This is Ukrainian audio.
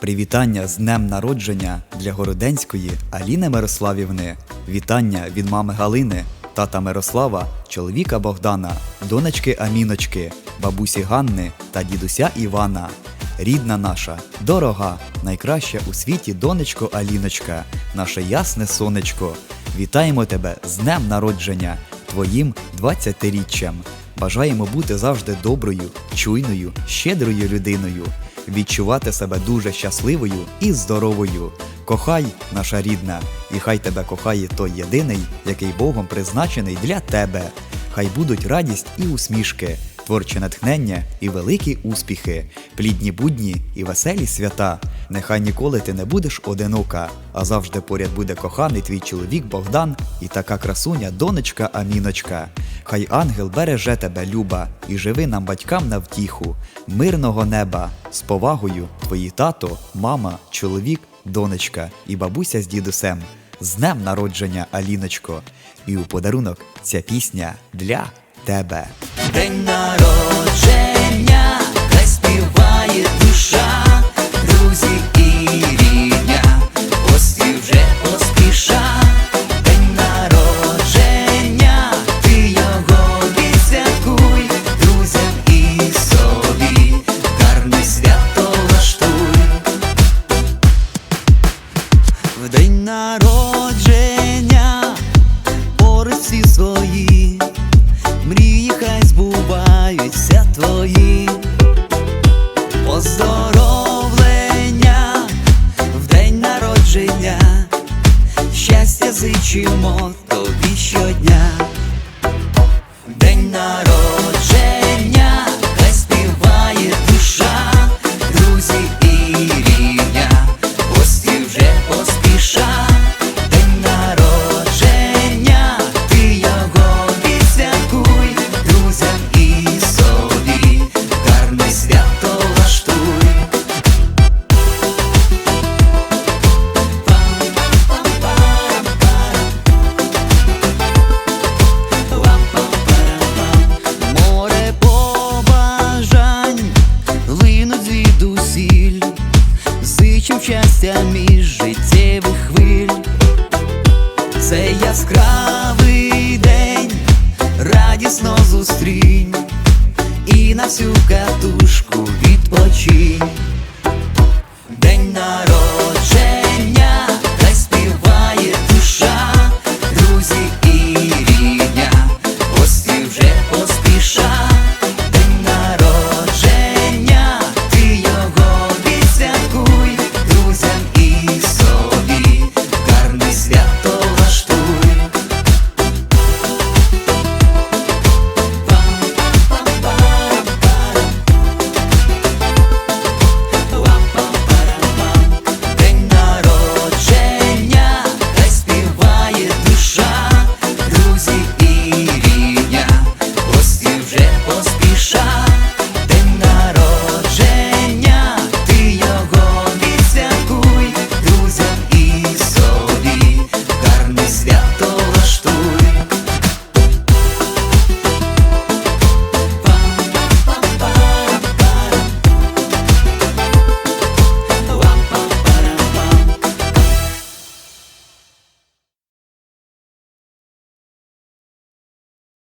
Привітання з днем народження для Городенської Аліни Мирославівни. Вітання від мами Галини, тата Мирослава, чоловіка Богдана, донечки Аміночки, бабусі Ганни та дідуся Івана. Рідна наша, дорога, найкраща у світі донечко Аліночка, наше ясне сонечко. Вітаємо тебе з днем народження, твоїм 20-річчям. Бажаємо бути завжди доброю, чуйною, щедрою людиною, відчувати себе дуже щасливою і здоровою. Кохай, наша рідна, і хай тебе кохає той єдиний, який Богом призначений для тебе. Хай будуть радість і усмішки, творче натхнення і великі успіхи, плідні будні і веселі свята. Нехай ніколи ти не будеш одинока, а завжди поряд буде коханий твій чоловік Богдан і така красуня донечка Аміночка. Хай ангел береже тебе, люба, і живи нам батькам на втіху, мирного неба, з повагою твої тато, мама, чоловік, донечка і бабуся з дідусем. З днем народження, Аліночко, і у подарунок ця пісня для тебе. День народження, щастя зичимо тобі щодня. День народження, Це яскравий день, радісно зустрінь і на всю катушку відпочинь.